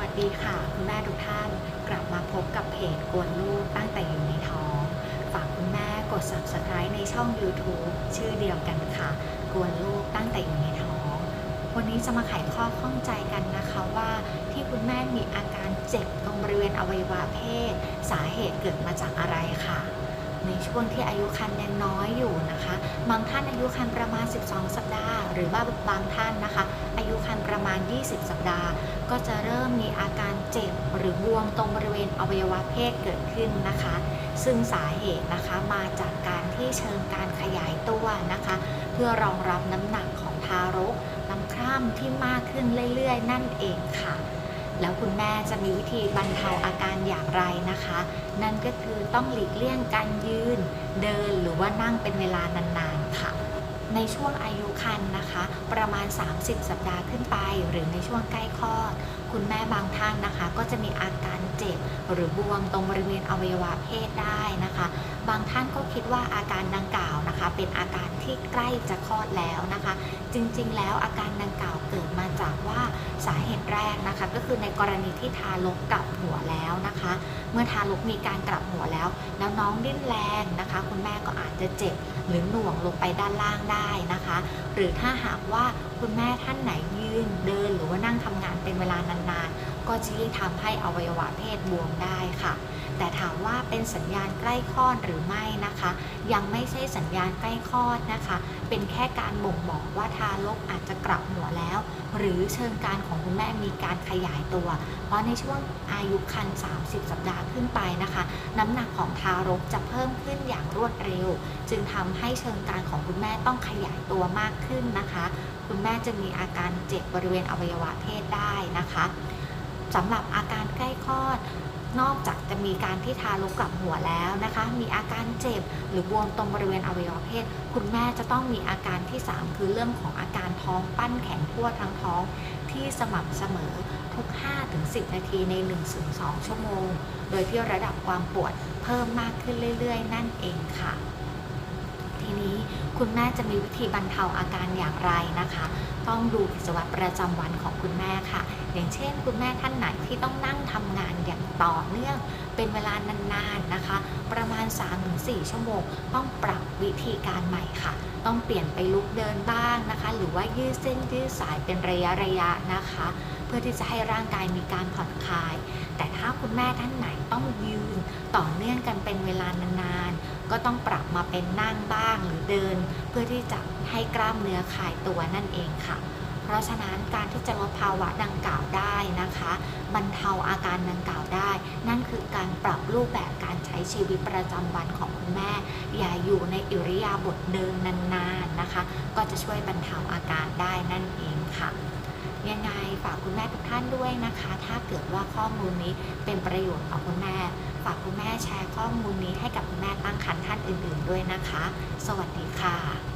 วัสดีค่ะ คุณแม่ทุกท่านกลับมาพบกับเพจกวนลูกตั้งแต่อยู่ในท้อง ฝากคุณแม่กด subscribe ในช่อง YouTube ชื่อเดียวกันค่ะ กวนลูกตั้งแต่อยู่ในท้อง วันนี้จะมาไขข้อข้องใจกันนะคะว่า ที่คุณแม่มีอาการเจ็บตรงบริเวณอวัยวะเพศ สาเหตุเกิดมาจากอะไรค่ะ ในช่วงที่อายุครรภ์ยังน้อยอยู่นะคะ บางท่านอายุครรภ์ประมาณ 12 สัปดาห์ หรือว่าบางท่านนะคะ อายุครรภ์ประมาณ 20 สัปดาห์ ก็จะเริ่มมีอาการเจ็บหรือบวมตรงบริเวณอวัยวะเพศเกิดขึ้นนะคะ ซึ่งสาเหตุนะคะมาจากการที่เชิงการขยายตัวนะคะ เพื่อรองรับน้ำหนักของทารกน้ำคร่ำที่มากขึ้นเรื่อยๆ นั่นเองค่ะ แล้วคุณแม่จะมีวิธีบรรเทาอาการอย่างไรนะคะ นั่นก็คือต้องหลีกเลี่ยงการยืน เดินหรือว่านั่งเป็นเวลานานๆค่ะ ในช่วงอายุครรภ์นะคะ ประมาณ 30 สัปดาห์ขึ้นไป หรือในช่วงใกล้คลอด คุณแม่บางท่านนะคะ ก็จะมีอาการเจ็บ หรือบวมตรงบริเวณอวัยวะเพศได้นะคะ บางท่านก็คิดว่าอาการดังกล่าวนะคะ เป็นอาการที่ใกล้จะคลอดแล้วนะคะ จริงๆ แล้วอาการดังกล่าวเกิดมาจากว่าสาเหตุแรกนะคะ ก็คือในกรณีที่ทารกกลับหัวแล้วนะคะ เมื่อทารกมีการกลับหัวแล้ว แล้วน้องดิ้นแรงนะคะ คุณแม่ก็อา จจะเจ็บหรือหน่วงลงไปด้านล่างได้นะคะ หรือถ้าหากว่าคุณแม่ท่านไหนยืนเดินหรือว่านั่งทำงานเป็นเวลานานๆ ก็จะยิ่งทำให้อวัยวะเพศบวมได้ค่ะ แต่ถามว่าเป็นสัญญาณใกล้คลอดหรือไม่นะคะ ยังไม่ใช่สัญญาณใกล้คลอดนะคะ เป็นแค่การบ่งบอกว่าทารกอาจจะกลับ หรือเชิงการของคุณแม่มีการขยายตัว เพราะในช่วงอายุครรภ์30 สัปดาห์ขึ้นไปนะคะ น้ำหนักของทารกจะเพิ่มขึ้นอย่างรวดเร็ว จึงทำให้เชิงการของคุณแม่ต้องขยายตัวมากขึ้นนะคะ คุณแม่จะมีอาการเจ็บบริเวณอวัยวะเพศได้นะคะสำหรับอาการใกล้คลอด นอกจากจะมีการที่ทารกกลับหัวแล้วนะคะ มีอาการเจ็บหรือบวมตรงบริเวณอวัยวะเพศ คุณแม่จะต้องมีอาการที่ 3 คือเรื่องของอาการท้องปั้นแข็งทั่วทั้งท้องที่สม่ำเสมอทุก 5-10 นาทีใน 1-2 ชั่วโมง โดยที่ระดับความปวดเพิ่มมากขึ้นเรื่อย ๆ นั่นเองค่ะ คุณแม่จะมีวิธีบรรเทาอาการอย่างไรนะคะ ต้องดูกิจวัตรประจำวันของคุณแม่ค่ะ อย่างเช่น คุณแม่ท่านไหนที่ต้องนั่งทำงานอย่างต่อเนื่องเป็นเวลานานๆนะคะ ประมาณ 3-4 ชั่วโมง ต้องปรับวิธีการใหม่ค่ะ ต้องเปลี่ยนไปลุกเดินบ้างนะคะ หรือว่ายืดเส้นยืดสายเป็นระยะระยะนะคะ เพื่อที่จะให้ร่างกายมีการผ่อนคลาย แต่ถ้าคุณแม่ท่านไหนต้องยืนต่อเนื่องกันเป็นเวลานานๆ ก็ต้องปรับมาเป็นนั่งบ้างหรือเดิน เพื่อที่จะให้กล้ามเนื้อคลายตัวนั่นเองค่ะ เพราะฉะนั้นการที่จะลดภาวะดังกล่าวได้นะคะบรรเทาอาการดังกล่าวได้ นั่นคือการปรับรูปแบบการใช้ชีวิตประจำวันของคุณแม่ อย่าอยู่ในอิริยาบถเดิมนานๆนะคะ ก็จะช่วยบรรเทาอาการได้นั่นเองค่ะ ยังไงฝากคุณแม่ทุกท่านด้วยนะคะ ถ้าเกิดว่าข้อมูลนี้เป็นประโยชน์ต่อคุณแม่ ฝากคุณแม่แชร์ข้อมูลนี้ให้กับคุณแม่ตั้งครรภ์ท่านอื่น ๆ ด้วยนะคะ สวัสดีค่ะ